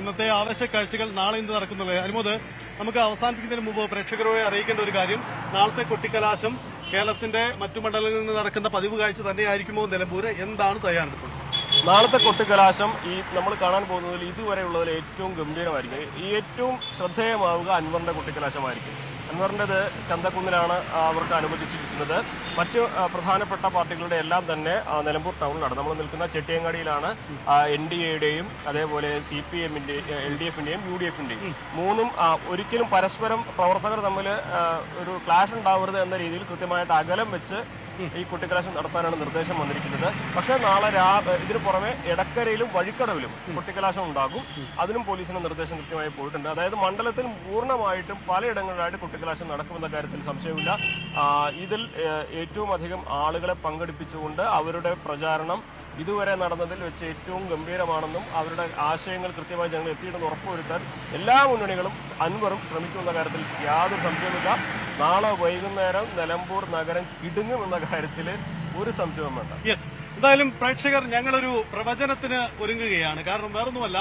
ഇന്നത്തെ ആവേശ കാഴ്ചകൾ നാളെ ഇന്ന് നടക്കുന്നുള്ളത് അനുമോദ് നമുക്ക് അവസാനിപ്പിക്കുന്നതിന് മുമ്പ് പ്രേക്ഷകരോട് അറിയിക്കേണ്ട ഒരു കാര്യം. നാളത്തെ കൊട്ടിക്കലാശം കേരളത്തിന്റെ മറ്റു മണ്ഡലങ്ങളിൽ നിന്ന് നടക്കുന്ന പതിവ് കാഴ്ച തന്നെയായിരിക്കുമോ നിലമ്പൂര്? എന്താണ് തയ്യാറെടുപ്പ്? നാളത്തെ കൊട്ടിക്കലാശം ഈ നമ്മൾ കാണാൻ പോകുന്നതിൽ ഇതുവരെയുള്ളതിൽ ഏറ്റവും ഗംഭീരമായിരിക്കും. ഈ ഏറ്റവും ശ്രദ്ധേയമാവുക അൻവറിന്റെ കൊട്ടിക്കലാശമായിരിക്കും. അൻവറിന്റെത് ചന്തക്കുന്നിലാണ് അവർക്ക് അനുവദിച്ചിരിക്കുന്നത്. മറ്റ് പ്രധാനപ്പെട്ട പാർട്ടികളുടെ എല്ലാം തന്നെ നിലമ്പൂർ ടൗണിലാണ്. നമ്മൾ നിൽക്കുന്ന ചെട്ടിയങ്ങാടിയിലാണ് എൻ ഡി എയുടെയും അതേപോലെ സി പി എമ്മിന്റെ എൽ ഡി എഫിന്റെയും യു ഡി എഫിന്റെയും മൂന്നും ഒരിക്കലും പരസ്പരം പ്രവർത്തകർ തമ്മിൽ ഒരു ക്ലാഷ് ഉണ്ടാവരുത് എന്ന രീതിയിൽ കൃത്യമായിട്ട് അകലം വെച്ച് ഈ കുട്ടിക്കലാശം നടത്താനാണ് നിർദ്ദേശം വന്നിരിക്കുന്നത്. പക്ഷേ നാളെ രാ ഇതിന് പുറമെ എടക്കരയിലും വഴിക്കടവിലും കുട്ടിക്കലാശം ഉണ്ടാകും. അതിനും പോലീസിന് നിർദ്ദേശം കൃത്യമായി പോയിട്ടുണ്ട്. അതായത് മണ്ഡലത്തിൽ പൂർണമായിട്ടും പലയിടങ്ങളിലായിട്ട് കുട്ടിക്കലാശം നടക്കുമെന്ന കാര്യത്തിൽ സംശയമില്ല. ഇതിൽ ഏറ്റവും അധികം ആളുകളെ പങ്കെടുപ്പിച്ചുകൊണ്ട് അവരുടെ പ്രചാരണം ഇതുവരെ നടന്നതിൽ വെച്ച് ഏറ്റവും ഗംഭീരമാണെന്നും അവരുടെ ആശയങ്ങൾ കൃത്യമായി ജനങ്ങൾ എത്തിയിട്ടെന്ന് ഉറപ്പുവരുത്താൻ എല്ലാ മുന്നണികളും അൻവറും ശ്രമിക്കുമെന്ന കാര്യത്തിൽ യാതൊരു സംശയവുമില്ല. നാളെ വൈകുന്നേരം നിലമ്പൂർ നഗരം കിടുങ്ങും എന്ന കാര്യത്തിൽ ഒരു സംശയവും വേണ്ട. യെസ് എന്തായാലും പ്രേക്ഷകർ ഞങ്ങളൊരു പ്രവചനത്തിന് ഒരുങ്ങുകയാണ്. കാരണം വേറൊന്നുമല്ല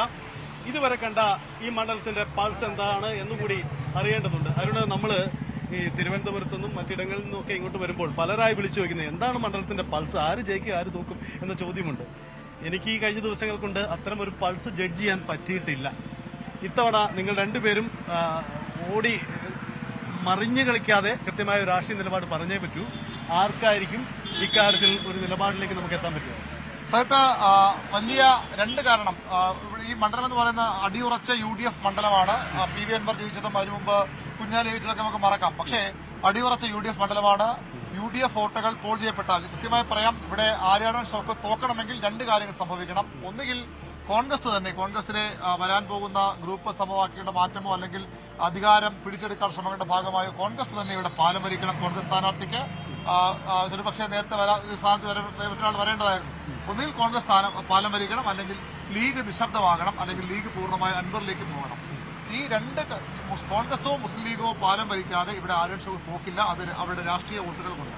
ഇതുവരെ കണ്ട ഈ മണ്ഡലത്തിന്റെ പൾസ് എന്താണ് എന്നുകൂടി അറിയേണ്ടതുണ്ട്. അരുണ് നമ്മൾ ഈ തിരുവനന്തപുരത്തു നിന്നും മറ്റിടങ്ങളിൽ നിന്നൊക്കെ ഇങ്ങോട്ട് വരുമ്പോൾ പലരായി വിളിച്ചു ചോദിക്കുന്നത് എന്താണ് മണ്ഡലത്തിന്റെ പൾസ് ആര് ജയിക്കും? ആര് തോക്കും? എന്ന ചോദ്യമുണ്ട്. എനിക്ക് ഈ കഴിഞ്ഞ ദിവസങ്ങൾ കൊണ്ട് അത്തരം ഒരു പൾസ് ജഡ്ജ് ചെയ്യാൻ പറ്റിയിട്ടില്ല. ഇത്തവണ നിങ്ങൾ രണ്ടുപേരും ഓടി മറിഞ്ഞു കളിക്കാതെ കൃത്യമായ ഒരു രാഷ്ട്രീയ നിലപാട് പറഞ്ഞേ പറ്റൂ. ആർക്കായിരിക്കും ഇക്കാര്യത്തിൽ ഒരു നിലപാടിലേക്ക് നമുക്ക് എത്താൻ പറ്റുമോ സ്ഥലത്ത് വലിയ രണ്ട് കാരണം. ഈ മണ്ഡലം എന്ന് പറയുന്ന അടിയുറച്ച യു ഡി എഫ് മണ്ഡലമാണ്. പി വി അൻവർ ജയിച്ചതും അതിനു മുമ്പ് കുഞ്ഞാലി ജയിച്ചതൊക്കെ നമുക്ക് മറക്കാം. പക്ഷേ അടിയുറച്ച യു ഡി എഫ് മണ്ഡലമാണ്. യു ഡി എഫ് വോട്ടുകൾ പോൾ ചെയ്യപ്പെട്ടാൽ കൃത്യമായി പറയാം ഇവിടെ ആര്യാടൻ ഷോക്ക് തോക്കണമെങ്കിൽ രണ്ട് കാര്യങ്ങൾ സംഭവിക്കണം. ഒന്നുകിൽ കോൺഗ്രസ് തന്നെ കോൺഗ്രസിലെ വരാൻ പോകുന്ന ഗ്രൂപ്പ് സമവാക്യങ്ങളുടെ മാറ്റമോ അല്ലെങ്കിൽ അധികാരം പിടിച്ചെടുക്കാൻ ശ്രമങ്ങളുടെ ഭാഗമായോ കോൺഗ്രസ് തന്നെ ഇവിടെ പാലം വരിക്കണം. കോൺഗ്രസ് സ്ഥാനാർത്ഥിക്ക് ഒരു പക്ഷേ നേരത്തെ വരാ സ്ഥാനത്ത് ഒരാൾ വരേണ്ടതായിരുന്നു. ഒന്നുകിൽ കോൺഗ്രസ് സ്ഥാനം പാലം വരിക്കണം അല്ലെങ്കിൽ ലീഗ് നിശബ്ദമാകണം അല്ലെങ്കിൽ ലീഗ് പൂർണമായ അൻവറിലേക്ക് പോകണം. ഈ രണ്ട് കോൺഗ്രസോ മുസ്ലിം ലീഗോ പാലം വരിക്കാതെ ഇവിടെ ആരും പോക്കില്ല അത് അവരുടെ രാഷ്ട്രീയ വോട്ടുകൾ കൊണ്ട്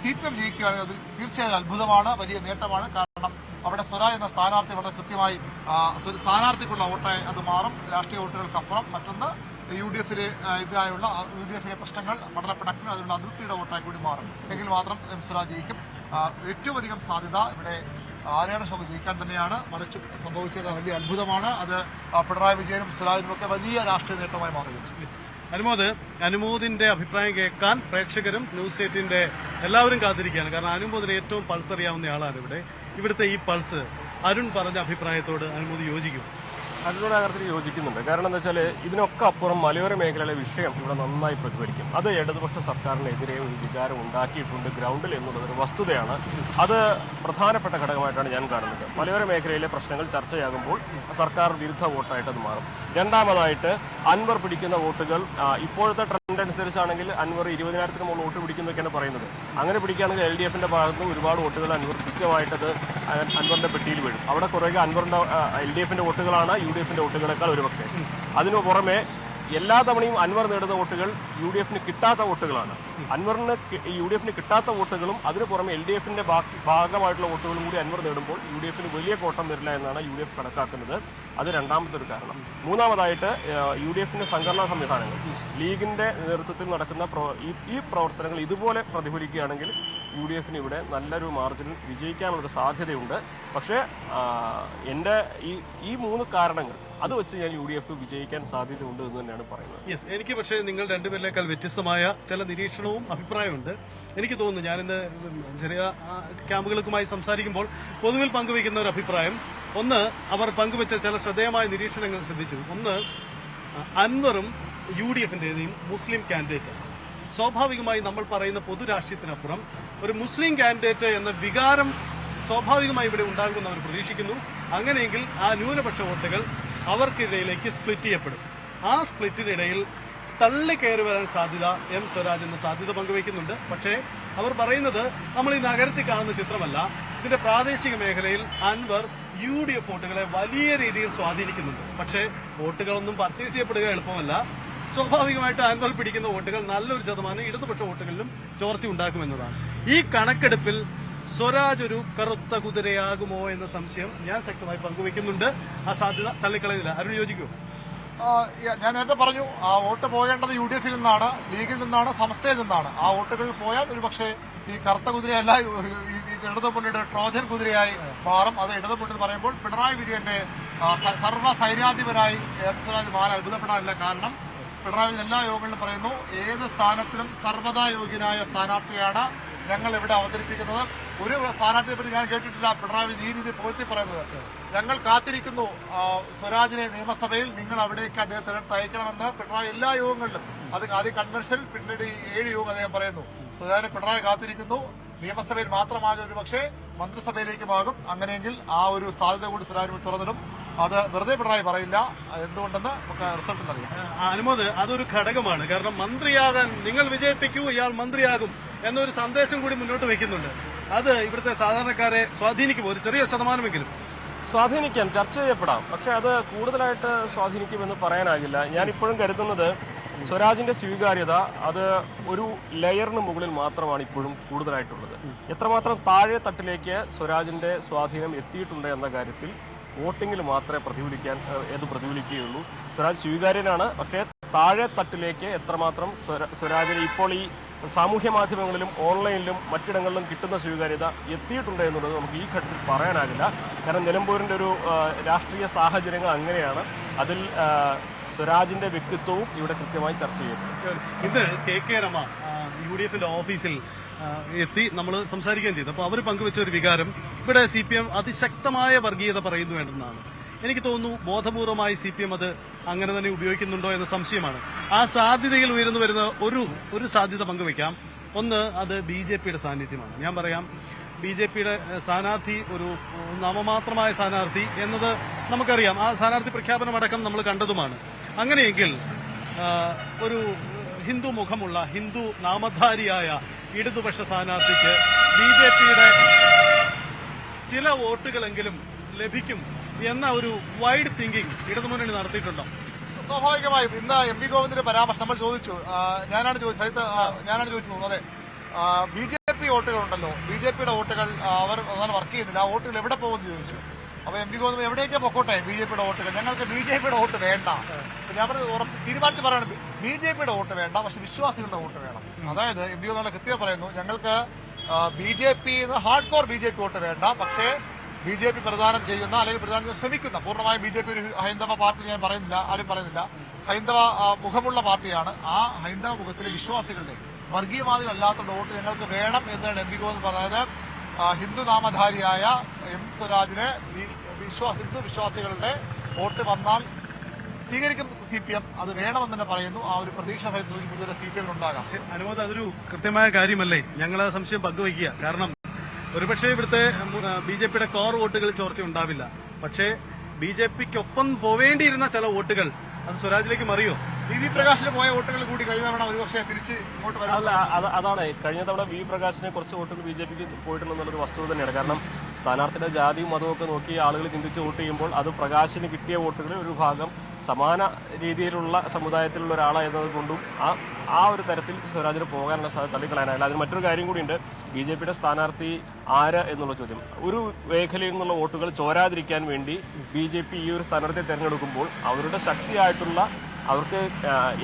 സി പി എം ജയിക്കുകയാണെങ്കിൽ അത് തീർച്ചയായും അത്ഭുതമാണ് വലിയ നേട്ടമാണ്. കാരണം അവിടെ സ്വര എന്ന സ്ഥാനാർത്ഥി വളരെ കൃത്യമായി സ്ഥാനാർത്ഥിക്കുള്ള വോട്ടായി അത് മാറും. രാഷ്ട്രീയ വോട്ടുകൾക്കപ്പുറം മറ്റൊന്ന് യു ഡി എഫിലെ എതിരായുള്ള യു ഡി എഫിലെ പ്രശ്നങ്ങൾ മണ്ഡലപ്പിണക്കിന് അതിനുള്ള അതിർത്തിയുടെ വോട്ടായി കൂടി മാറും. എങ്കിൽ മാത്രം എം സ്വര ജയിക്കും. ഏറ്റവും അധികം സാധ്യത ഇവിടെ ആര്യാട ശോഭ ജയിക്കാൻ തന്നെയാണ്. മറിച്ച് സംഭവിച്ചത് വലിയ അത്ഭുതമാണ്. അത് പിണറായി വിജയനും സ്വരാജിനും ഒക്കെ വലിയ രാഷ്ട്രീയ നേട്ടമായി മാറുകയും അനുമോദ് അനുമോദിന്റെ അഭിപ്രായം കേൾക്കാൻ പ്രേക്ഷകരും ന്യൂസ് എയ്റ്റിന്റെ എല്ലാവരും കാത്തിരിക്കുകയാണ്. കാരണം അനുമോദിന് ഏറ്റവും പൾസറിയാവുന്ന ആളാണ് ഇവിടെ. ഇവിടുത്തെ ഈ പൾസ് അരുൺ പറഞ്ഞ അഭിപ്രായത്തോട് അനുമതി യോജിക്കും. അതിനോട് യോജിക്കുന്നുണ്ട്. കാരണം എന്താ വെച്ചാൽ ഇതിനൊക്കെ അപ്പുറം മലയോര മേഖലയിലെ വിഷയം ഇവിടെ നന്നായി പ്രതിഫലിക്കും. അത് ഇടതുപക്ഷ സർക്കാരിനെതിരെ ഒരു വികാരം ഉണ്ടാക്കിയിട്ടുണ്ട് ഗ്രൗണ്ടിൽ എന്നുള്ളത് ഒരു വസ്തുതയാണ്. അത് പ്രധാനപ്പെട്ട ഘടകമായിട്ടാണ് ഞാൻ കാണുന്നത്. മലയോര മേഖലയിലെ പ്രശ്നങ്ങൾ ചർച്ചയാകുമ്പോൾ സർക്കാർ വിരുദ്ധ വോട്ടായിട്ട് അത് മാറും. രണ്ടാമതായിട്ട് അൻവർ പിടിക്കുന്ന വോട്ടുകൾ ഇപ്പോഴത്തെ ട്രെൻഡ് അനുസരിച്ചാണെങ്കിൽ അൻവർ ഇരുപതിനായിരത്തിന് മുകളിൽ വോട്ട് പിടിക്കുന്നൊക്കെയാണ് പറയുന്നത്. അങ്ങനെ പിടിക്കുകയാണെങ്കിൽ എൽ ഡി എഫിന്റെ ഭാഗത്ത് ഒരുപാട് വോട്ടുകൾ അൻവർ കൃത്യമായിട്ടത് അൻവറിന്റെ പെട്ടിയിൽ വീഴും. അവിടെ കുറേ അൻവറിന്റെ എൽ ഡി എഫിന്റെ വോട്ടുകളാണ് യു ഡി എഫിന്റെ വോട്ടുകളെക്കാൾ ഒരുപക്ഷെ. അതിനു പുറമെ എല്ലാ തവണയും അൻവർ നേടുന്ന വോട്ടുകൾ യു ഡി എഫിന് കിട്ടാത്ത വോട്ടുകളാണ്. അൻവറിന് യു ഡി എഫിന് കിട്ടാത്ത വോട്ടുകളും അതിന് പുറമെ എൽ ഡി എഫിന്റെ ഭാഗമായിട്ടുള്ള വോട്ടുകളും കൂടി അൻവർ നേടുമ്പോൾ യു ഡി എഫിന് വലിയ കോട്ടം വരില്ല എന്നാണ് യു ഡി എഫ് കണക്കാക്കുന്നത്. അത് രണ്ടാമത്തെ ഒരു കാരണം. മൂന്നാമതായിട്ട് യു ഡി എഫിന്റെ സംഘടനാ സംവിധാനങ്ങൾ. ലീഗിന്റെ നേതൃത്വത്തിൽ നടക്കുന്ന ഈ പ്രവർത്തനങ്ങൾ ഇതുപോലെ പ്രതിഫലിക്കുകയാണെങ്കിൽ യു ഡി എഫിന് ഇവിടെ നല്ലൊരു മാർജിനിൽ വിജയിക്കാനുള്ളൊരു സാധ്യതയുണ്ട്. പക്ഷേ എന്റെ ഈ ഈ മൂന്ന് കാരണങ്ങൾ അത് വെച്ച് ഞാൻ യു ഡി എഫ് വിജയിക്കാൻ സാധ്യതയുണ്ട് എന്ന് തന്നെയാണ് പറയുന്നത്. യെസ് എനിക്ക് പക്ഷേ നിങ്ങൾ രണ്ടുപേരിലേക്കാൾ വ്യത്യസ്തമായ ചില നിരീക്ഷണവും അഭിപ്രായമുണ്ട് എനിക്ക് തോന്നുന്നു ഞാനിന്ന് ചെറിയ ക്യാമ്പുകൾക്കുമായി സംസാരിക്കുമ്പോൾ പൊതുവിൽ പങ്കുവയ്ക്കുന്ന ഒരു അഭിപ്രായം. ഒന്ന് അവർ പങ്കുവച്ച ചില ശ്രദ്ധേയമായ നിരീക്ഷണങ്ങൾ ശ്രദ്ധിച്ചു. ഒന്ന് അൻവറും യു ഡി എഫിന്റേതും മുസ്ലിം കാൻഡിഡേറ്റ് സ്വാഭാവികമായി നമ്മൾ പറയുന്ന പൊതുരാഷ്ട്രീയത്തിനപ്പുറം ഒരു മുസ്ലിം കാൻഡിഡേറ്റ് എന്ന വികാരം സ്വാഭാവികമായി ഇവിടെ ഉണ്ടാകുമെന്ന് അവർ പ്രതീക്ഷിക്കുന്നു. അങ്ങനെയെങ്കിൽ ആ ന്യൂനപക്ഷ വോട്ടുകൾ അവർക്കിടയിലേക്ക് സ്പ്ലിറ്റ് ചെയ്യപ്പെടും. ആ സ്പ്ലിറ്റിനിടയിൽ തള്ളിക്കയറി വരാൻ സാധ്യത എം സ്വരാജ് എന്ന സാധ്യത പങ്കുവയ്ക്കുന്നുണ്ട്. പക്ഷേ അവർ പറയുന്നത് നമ്മൾ ഈ നഗരത്തിൽ കാണുന്ന ചിത്രമല്ല. ഇതിന്റെ പ്രാദേശിക മേഖലയിൽ അൻവർ യു ഡി എഫ് വോട്ടുകളെ വലിയ രീതിയിൽ സ്വാധീനിക്കുന്നുണ്ട്. പക്ഷേ വോട്ടുകളൊന്നും പർച്ചേസ് ചെയ്യപ്പെടുക എളുപ്പമല്ല. സ്വാഭാവികമായിട്ട് അൻവർ പിടിക്കുന്ന വോട്ടുകൾ നല്ലൊരു ശതമാനം ഇടതുപക്ഷ വോട്ടുകളിലും ചോർച്ച ഉണ്ടാക്കുമെന്നതാണ്. ഈ കണക്കെടുപ്പിൽ സ്വരാജ് ഒരു കറുത്ത കുതിരയാകുമോ എന്ന സംശയം ഞാൻ ശക്തമായി പങ്കുവെക്കുന്നുണ്ട് ആ സാധ്യത തള്ളിക്കളയുന്നില്ല. അരുൺ യോജിക്കൂ. ഞാൻ നേരത്തെ പറഞ്ഞു ആ വോട്ട് പോകേണ്ടത് യു ഡി എഫിൽ നിന്നാണ് ലീഗിൽ നിന്നാണ് സംസ്ഥയിൽ നിന്നാണ്. ആ വോട്ടുകൾ പോയാൽ ഒരു പക്ഷേ ഈ കറുത്ത കുതിരയല്ല ഇടതു മുന്നണിയുടെ ട്രോജൻ കുതിരയായി മാറും. അത് ഇടതു മുന്നണി പറയുമ്പോൾ പിണറായി വിജയന്റെ സർവ സൈന്യാധിപനായി സ്വരാജ് മാറാൻ അത്ഭുതപ്പെടാനില്ല കാരണം പിണറായി എല്ലാ യോഗങ്ങളിലും പറയുന്നു ഏത് സ്ഥാനത്തിനും സർവതാ യോഗ്യനായ സ്ഥാനാർത്ഥിയാണ് ഞങ്ങൾ ഇവിടെ അവതരിപ്പിക്കുന്നത്. ഒരു സ്ഥാനാർത്ഥിയെ പറ്റി ഞാൻ കേട്ടിട്ടില്ല പിണറായി വിജയൻ ഈ രീതി പുകഴ്ത്തി പറയുന്നത്. ഞങ്ങൾ കാത്തിരിക്കുന്നു. സ്വരാജിനെ നിയമസഭയിൽ നിങ്ങൾ അവിടേക്ക് അദ്ദേഹത്തിന് തയ്ക്കണമെന്ന് പിണറായി എല്ലാ യോഗങ്ങളിലും അത് ആദ്യ കൺവെൻഷൻ പിന്നീട് ഏഴ് യോഗം അദ്ദേഹം പറയുന്നു. സ്വരാജിനെ പിണറായി കാത്തിരിക്കുന്നു. നിയമസഭയിൽ മാത്രമാകും ഒരു പക്ഷേ മന്ത്രിസഭയിലേക്കുമാകും അങ്ങനെയെങ്കിൽ ആ ഒരു സാധ്യത കൂടി സ്വരാജ് തുറന്നിടും. അത് വെറുതെ പിണറായി പറയില്ല. എന്തുകൊണ്ടെന്ന് നമുക്ക് റിസൾട്ട് അറിയാം. അനുമോദ് അതൊരു ഘടകമാണ്. കാരണം മന്ത്രിയാകാൻ നിങ്ങൾ വിജയിപ്പിക്കൂ ഇയാൾ മന്ത്രിയാകും എന്നൊരു സന്ദേശം കൂടി മുന്നോട്ട് വെക്കുന്നുണ്ട് അത് ഇവിടുത്തെ സാധാരണക്കാരെ സ്വാധീനിക്കും ഒരു ചെറിയ ശതമാനമെങ്കിലും. സ്വാധീനിക്കാം ചർച്ച ചെയ്യപ്പെടാം. പക്ഷെ അത് കൂടുതലായിട്ട് സ്വാധീനിക്കുമെന്ന് പറയാനാകില്ല. ഞാനിപ്പോഴും കരുതുന്നത് സ്വരാജിന്റെ സ്വീകാര്യത അത് ഒരു ലെയറിന് മുകളിൽ മാത്രമാണ് ഇപ്പോഴും കൂടുതലായിട്ടുള്ളത്. എത്രമാത്രം താഴെ തട്ടിലേക്ക് സ്വരാജിന്റെ സ്വാധീനം എത്തിയിട്ടുണ്ട് എന്ന കാര്യത്തിൽ വോട്ടിങ്ങിൽ മാത്രമേ പ്രതിഫലിക്കാൻ ഏത് പ്രതിഫലിക്കുകയുള്ളൂ. സ്വരാജ് സ്വീകാര്യനാണ്. പക്ഷേ താഴെ തട്ടിലേക്ക് എത്രമാത്രം സ്വര- സ്വരാജിന് ഇപ്പോൾ ഈ സാമൂഹ്യ മാധ്യമങ്ങളിലും ഓൺലൈനിലും മറ്റിടങ്ങളിലും കിട്ടുന്ന സ്വീകാര്യത എത്തിയിട്ടുണ്ട് എന്നുള്ളത് നമുക്ക് ഈ ഘട്ടത്തിൽ പറയാനാകില്ല. കാരണം നിലമ്പൂരിന്റെ ഒരു രാഷ്ട്രീയ സാഹചര്യങ്ങൾ അങ്ങനെയാണ്. അതിൽ സ്വരാജിന്റെ വ്യക്തിത്വവും ഇവിടെ കൃത്യമായി ചർച്ച ചെയ്യപ്പെടും. ഇത് K K Rama U D എഫിന്റെ ഓഫീസിൽ എത്തി നമ്മൾ സംസാരിക്കുകയും ചെയ്തു. അപ്പോൾ അവർ പങ്കുവച്ച ഒരു വികാരം ഇവിടെ സി പി എം അതിശക്തമായ വർഗീയത പറയുന്നു വേണ്ടെന്നാണ്. എനിക്ക് തോന്നുന്നു ബോധപൂർവമായി സി പി എം അത് അങ്ങനെ തന്നെ ഉപയോഗിക്കുന്നുണ്ടോ എന്ന സംശയമാണ്. ആ സാധ്യതയിൽ ഉയർന്നു വരുന്ന ഒരു ഒരു സാധ്യത പങ്കുവെക്കാം. ഒന്ന് അത് ബി ജെ പിയുടെ സാന്നിധ്യമാണ്. ഞാൻ പറയാം ബി ജെ പിയുടെ സ്ഥാനാർത്ഥി ഒരു നാമമാത്രമായ സ്ഥാനാർത്ഥി എന്നത് നമുക്കറിയാം. ആ സ്ഥാനാർത്ഥി പ്രഖ്യാപനം അടക്കം നമ്മൾ കണ്ടതുമാണ്. അങ്ങനെയെങ്കിൽ ഒരു ഹിന്ദു മുഖമുള്ള ഹിന്ദു നാമധാരിയായ ഇടതുപക്ഷ സ്ഥാനാർത്ഥിക്ക് ബി ജെ പിയുടെ ചില വോട്ടുകളെങ്കിലും ലഭിക്കും എന്ന ഒരു വൈഡ് തിങ്കിങ് ഇടതുമുന്നണി നടത്തിയിട്ടുണ്ടോ? സ്വാഭാവികമായും. ഇന്ന് എം പി ഗോവിന്ദിന്റെ പരാമർശം നമ്മൾ ചോദിച്ചു. ഞാനാണ് ചോദിച്ചത് ഞാനാണ് ചോദിച്ചത്. അതെ. ബി ജെ പി വോട്ടുകളുണ്ടല്ലോ. ബി ജെ പിയുടെ വോട്ടുകൾ അവർ വർക്ക് ചെയ്യുന്നില്ല. ആ വോട്ടുകൾ എവിടെ പോകുമെന്ന് ചോദിച്ചു. അപ്പൊ എം പി ഗോവിന്ദ് എവിടേക്ക് പൊക്കോട്ടെ? ബി ജെ പിയുടെ വോട്ടുകൾ ഞങ്ങൾക്ക് ബി ജെ പിയുടെ വോട്ട് വേണ്ട. ഞാൻ ഉറപ്പ് തീരുമാനിച്ച് പറയണം. ബി ജെ പിയുടെ വോട്ട് വേണ്ട. പക്ഷെ വിശ്വാസികളുടെ വോട്ട് വേണം. അതായത് എം പി ഗോവിന്ദ് കൃത്യം പറയുന്നു. ഞങ്ങൾക്ക് B J P hardcore B J P vote വേണ്ട. പക്ഷേ ബി ജെ പി പ്രധാനം ചെയ്യുന്ന അല്ലെങ്കിൽ പ്രധാനം ശ്രമിക്കുന്ന പൂർണമായും ബി ജെ പി ഒരു ഹൈന്ദവ പാർട്ടി ഞാൻ പറയുന്നില്ല ആരും പറയുന്നില്ല. ഹൈന്ദവ മുഖമുള്ള പാർട്ടിയാണ്. ആ ഹൈന്ദവ മുഖത്തിലെ വിശ്വാസികളുടെ വർഗീയവാദികളല്ലാത്ത വോട്ട് ഞങ്ങൾക്ക് വേണം എന്നാണ് എം പി ഗോവിന്ദ് പറഞ്ഞത്. ഹിന്ദു നാമധാരിയായ എം സ്വരാജിനെ ഹിന്ദു വിശ്വാസികളുടെ വോട്ട് വന്നാൽ സ്വീകരിക്കും സി പി എം. അത് വേണമെന്ന് തന്നെ പറയുന്നു. ആ ഒരു പ്രതീക്ഷ സഹിതം സി പി എം ഉണ്ടാകാം അനുമോദ് അതൊരു കൃത്യമായ കാര്യമല്ലേ? ഞങ്ങൾ ആ സംശയം പങ്കുവയ്ക്കുക. കാരണം ഒരുപക്ഷെ ഇവിടുത്തെ ബി ജെ പിയുടെ കോർ വോട്ടുകൾ ചോർച്ച ഉണ്ടാവില്ല. പക്ഷേ ബി ജെ പിക്കൊപ്പം പോവേണ്ടിയിരുന്ന ചില വോട്ടുകൾ അത് സ്വരാജിലേക്ക് മറിയോ? വി പ്രകാശിന് പോയ വോട്ടുകൾ കൂടി കഴിഞ്ഞ തവണ ഒരുപക്ഷെ തിരിച്ച് ഇങ്ങോട്ട് വരാം അതാണ്. കഴിഞ്ഞ തവണ വി പ്രകാശിനെ കുറച്ച് വോട്ടുകൾ ബി ജെ പിക്ക് പോയിട്ടുണ്ടെന്നുള്ളൊരു വസ്തുത തന്നെയാണ്. കാരണം സ്ഥാനാർത്ഥിയുടെ ജാതിയും മതവും ഒക്കെ നോക്കി ആളുകൾ ചിന്തിച്ച് വോട്ട് ചെയ്യുമ്പോൾ അത് പ്രകാശിന് കിട്ടിയ വോട്ടുകളിൽ ഒരു ഭാഗം സമാന രീതിയിലുള്ള സമുദായത്തിലുള്ള ഒരാളായിരുന്നത് കൊണ്ടും ആ ആ ഒരു തരത്തിൽ സ്വരാജിന് പോകാനുള്ള സാധ്യത തള്ളിക്കളയാനായില്ല. അതിന് മറ്റൊരു കാര്യം കൂടിയുണ്ട്. ബി ജെ പിയുടെ സ്ഥാനാർത്ഥി ആര് എന്നുള്ള ചോദ്യം. ഒരു മേഖലയിൽ നിന്നുള്ള വോട്ടുകൾ ചോരാതിരിക്കാൻ വേണ്ടി ബി ജെ പി ഈ ഒരു സ്ഥാനാർത്ഥിയെ തെരഞ്ഞെടുക്കുമ്പോൾ അവരുടെ ശക്തിയായിട്ടുള്ള അവർക്ക്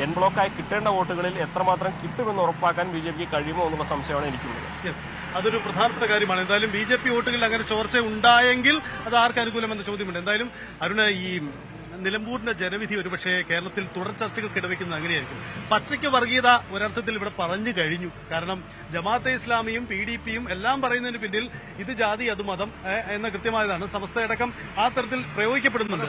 എൻ ബ്ലോക്കായി കിട്ടേണ്ട വോട്ടുകളിൽ എത്രമാത്രം കിട്ടുമെന്ന് ഉറപ്പാക്കാൻ ബി ജെ പിക്ക് കഴിയുമോ എന്നുള്ള സംശയമാണ് എനിക്കുള്ളത്. അതൊരു പ്രധാനപ്പെട്ട കാര്യമാണ്. എന്തായാലും ബി ജെ പി വോട്ടുകളിൽ അങ്ങനെ ചോർച്ച ഉണ്ടായെങ്കിൽ അത് ആർക്ക് അനുകൂലമെന്ന ചോദ്യമുണ്ട്. എന്തായാലും അരുണ് ഈ നിലമ്പൂരിന്റെ ജനവിധി ഒരുപക്ഷെ കേരളത്തിൽ തുടർ ചർച്ചകൾക്ക് ഇടവെക്കുന്നത് അങ്ങനെയായിരിക്കും. പച്ചയ്ക്ക് വർഗീയത ഒരർത്ഥത്തിൽ ഇവിടെ പറഞ്ഞു കഴിഞ്ഞു. കാരണം ജമാഅത്തെ ഇസ്ലാമിയും പി ഡി പിയും എല്ലാം പറയുന്നതിന് പിന്നിൽ ഇത് ജാതി അത് മതം എന്ന കൃത്യമായതാണ്. സമസ്തയടക്കം ആ തരത്തിൽ പ്രയോഗിക്കപ്പെടുന്നുണ്ട്.